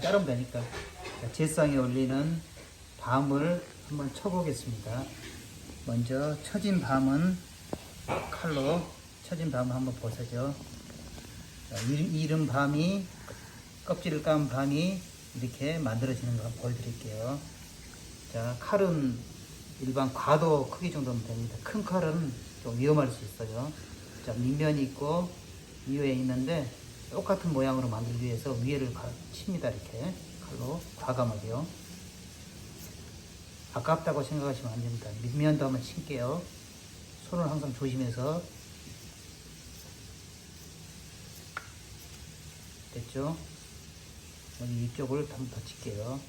자르면 되니까 자, 제상에 올리는 밤을 한번 쳐보겠습니다. 먼저 쳐진 밤은 칼로 쳐진 밤을 한번 보세요. 이른 밤이 껍질을 깐 밤이 이렇게 만들어지는 거 한번 보여드릴게요. 자, 칼은 일반 과도 크기 정도면 됩니다. 큰 칼은 좀 위험할 수 있어요. 자, 밑면이 있고 위에 있는데 똑같은 모양으로 만들기 위해서 위에를 가- 칩니다. 이렇게 칼로 과감하게요. 아깝다고 생각하시면 안 됩니다. 밑면도 한번 칠게요. 손을 항상 조심해서 됐죠? 여기 이쪽을 한번 더 칠게요.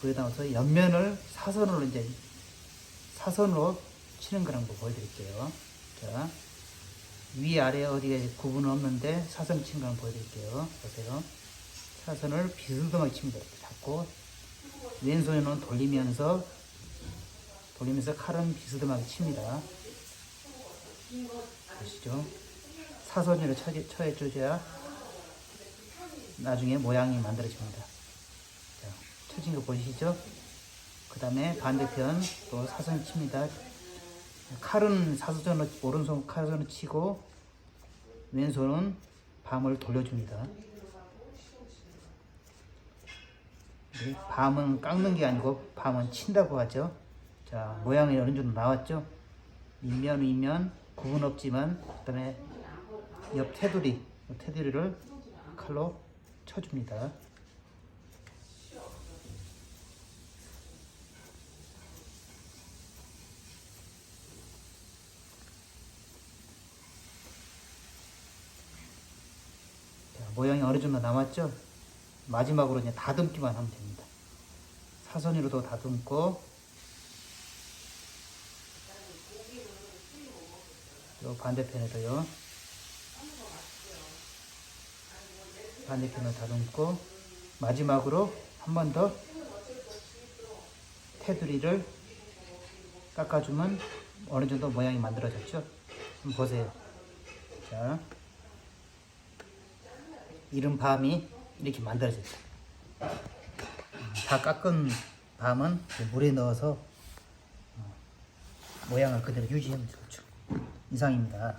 그에 나와서 옆면을 사선으로 이제 사선으로 치는 걸 한번 보여드릴게요. 자, 위 아래 어디에 구분 없는데 사선 걸 한번 보여드릴게요. 보세요. 사선을 비스듬하게 칩니다. 이렇게 잡고 왼손에는 돌리면서 돌리면서 칼은 비스듬하게 칩니다. 보시죠. 사선으로 쳐, 쳐줘야 나중에 모양이 만들어집니다. 자, 쳐진 거 보이시죠? 그 다음에 반대편 또 사선 칩니다. 칼은 사선으로 오른손 칼선을 치고 왼손은 밤을 돌려줍니다. 네, 밤은 깎는 게 아니고 밤은 친다고 하죠. 자 모양이 어느 정도 나왔죠. 밑면 윗면 구분 없지만 그다음에 옆 테두리 옆 테두리를 칼로 쳐줍니다. 모양이 어느 정도 남았죠? 마지막으로 이제 다듬기만 하면 됩니다. 사선으로도 다듬고 요 반대편에도요. 반대편을 다듬고 마지막으로 한 번 더 테두리를 깎아주면 어느 정도 모양이 만들어졌죠? 한번 보세요. 자, 이른 밤이 이렇게 만들어졌다. 음, 다 깎은 밤은 물에 넣어서 어, 모양을 그대로 유지하면 좋죠. 이상입니다.